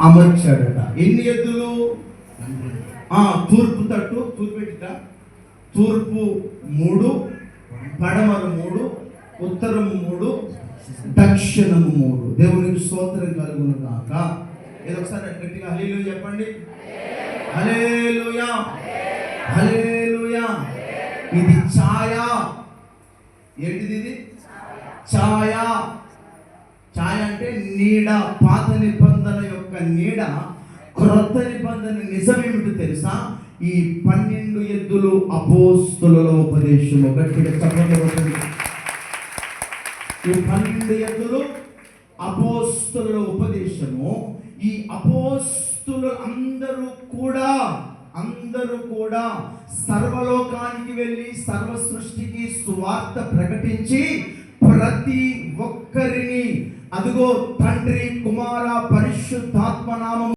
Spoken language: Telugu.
అమర్చాడట. ఎన్ని ఎద్దులు? తూర్పు తట్టు తూర్పు పెట్టిట తూర్పు మూడు పడమర మూడు ఉత్తరము మూడు దక్షిణము మూడు. దేవునికి స్తోత్రం కలుగును కాక ఏదో ఒకసారి గట్టిగా హలీలు చెప్పండి. హలేలుయా హలేలుయా ఇది ఛాయ. ఏంటిది ఇది? ఛాయ. ఛాయ అంటే నీడ పాత నిబంధన యొక్క నీడ క్రొత్త నిబంధన నిజమేమిటో తెలుసా? ఈ పన్నెండు ఎద్దులు అపోస్తుల ఉపదేశము. గట్టిగా చెప్పబడుతుంది ఈ పన్నెండు ఎద్దులు అపోస్తుల ఉపదేశము. ఈ అపోస్తులు అందరూ కూడా అందరూ కూడా సర్వలోకానికి వెళ్ళి సర్వ సృష్టికి సువార్త ప్రకటించి ప్రతి ఒక్కరిని అదిగో తండ్రి కుమార పరిశుద్ధాత్మ నామము